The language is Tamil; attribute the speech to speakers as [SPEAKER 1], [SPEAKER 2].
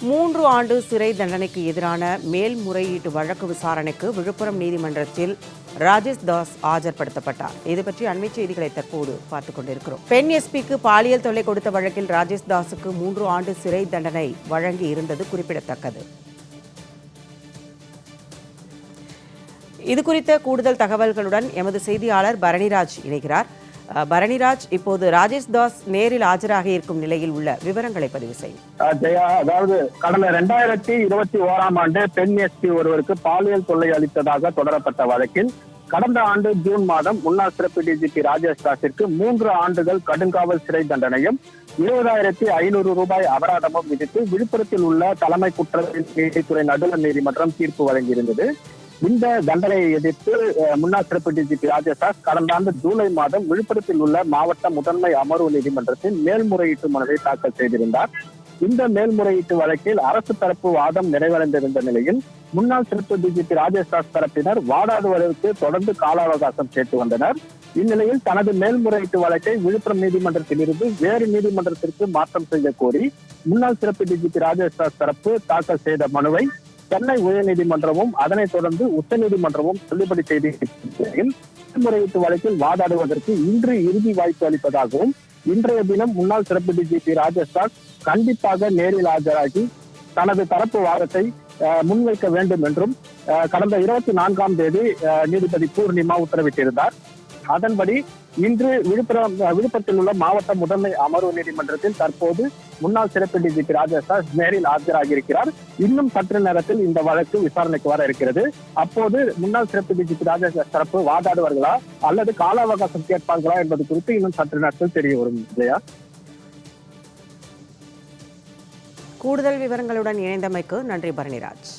[SPEAKER 1] மூன்று ஆண்டு சிறை தண்டனைக்கு எதிரான மேல்முறையீட்டு வழக்கு விசாரணைக்கு விழுப்புரம் நீதிமன்றத்தில் ராஜேஷ் தாஸ் ஆஜர்படுத்தப்பட்டார். இது பற்றி அண்மை செய்திகளை தற்போது பார்த்துக் கொண்டிருக்கிறோம். பெண் எஸ்பிக்கு பாலியல் தொல்லை கொடுத்த வழக்கில் ராஜேஷ் தாஸுக்கு மூன்று ஆண்டு சிறை தண்டனை வழங்கி இருந்தது குறிப்பிடத்தக்கது. இது குறித்த கூடுதல் தகவல்களுடன் எமது செய்தியாளர் பரணிராஜ் இணைகிறார். பரணிராஜ் இப்போது ராஜேஷ் தாஸ் நேரில் ஆஜராகி இருக்கும் நிலையில் உள்ள விவரங்களை பதிவு செய்யும்
[SPEAKER 2] ஜெயா அதாவது கடந்த இரண்டாயிரத்தி இருபத்தி ஓராம் ஆண்டு பெண் எஸ்பி ஒருவருக்கு பாலியல் தொல்லை அளித்ததாக தொடரப்பட்ட வழக்கில் கடந்த ஆண்டு ஜூன் மாதம் முன்னாள் சிறப்பு டிஜிபி ராஜேஷ் தாஸிற்கு மூன்று ஆண்டுகள் கடுங்காவல் சிறை தண்டனையும் இருபதாயிரத்தி ஐநூறு ரூபாய் அபராதமும் விதித்து விழுப்புரத்தில் உள்ள தலைமை குற்றவியல் நீதித்துறை நடுவர் நீதிமன்றம் தீர்ப்பு வழங்கியிருந்தது. இந்த தண்டனையை எதிர்த்து முன்னாள் சிறப்பு டிஜிபி ராஜேஷ் கடந்த ஆண்டு ஜூலை மாதம் விழுப்புரத்தில் உள்ள மாவட்ட முதன்மை அமர்வு நீதிமன்றத்தில் மேல்முறையீட்டு மனுவை தாக்கல் செய்திருந்தார். இந்த மேல்முறையீட்டு வழக்கில் அரசு தரப்பு வாதம் நிறைவடைந்திருந்த நிலையில் முன்னாள் சிறப்பு டிஜிபி ராஜேஷ் தாஸ் தரப்பினர் வாதாடுவதற்கு தொடர்ந்து கால அவகாசம் கேட்டு வந்தனர். இந்நிலையில் தனது மேல்முறையீட்டு வழக்கை விழுப்புரம் நீதிமன்றத்தில் இருந்து வேறு நீதிமன்றத்திற்கு மாற்றம் செய்ய கோரி முன்னாள் சிறப்பு டிஜிபி ராஜேஷ் தாஸ் தரப்பு தாக்கல் செய்த மனுவை சென்னை உயர்நீதிமன்றமும் அதனைத் தொடர்ந்து உச்சநீதிமன்றமும் தள்ளுபடி செய்திருக்கையில் மேல்முறையீட்டு வழக்கில் வாதாடுவதற்கு இன்று இறுதி வாய்ப்பு அளிப்பதாகவும் இன்றைய தினம் முன்னாள் சிறப்பு டிஜிபி ராஜஸ்தான் கண்டிப்பாக நேரில் ஆஜராகி தனது தரப்பு வாதத்தை அஹ், முன்வைக்க வேண்டும் என்றும் கடந்த இருபத்தி நான்காம் தேதி அஹ், நீதிபதி பூர்ணிமா உத்தரவிட்டிருந்தார். அதன்படி இன்று விழுப்புரம் விழுப்புரத்தில் உள்ள மாவட்ட முதன்மை அமர்வு நீதிமன்றத்தில் தற்போது முன்னாள் சிறப்பு டிஜிபி ராஜேஷ் தாஸ் நேரில் ஆஜராகியிருக்கிறார். இன்னும் சற்று நேரத்தில் இந்த வழக்கு விசாரணைக்கு வர இருக்கிறது. அப்போது முன்னாள் சிறப்பு டிஜிபி ராஜேஷ் தரப்பு வாதாடுவார்களா அல்லது கால அவகாசம் கேட்பார்களா என்பது குறித்து இன்னும் சற்று நேரத்தில் தெரிய வரும் இல்லையா?
[SPEAKER 1] கூடுதல் விவரங்களுடன் இணைந்தமைக்கு நன்றி பரணிராஜ்.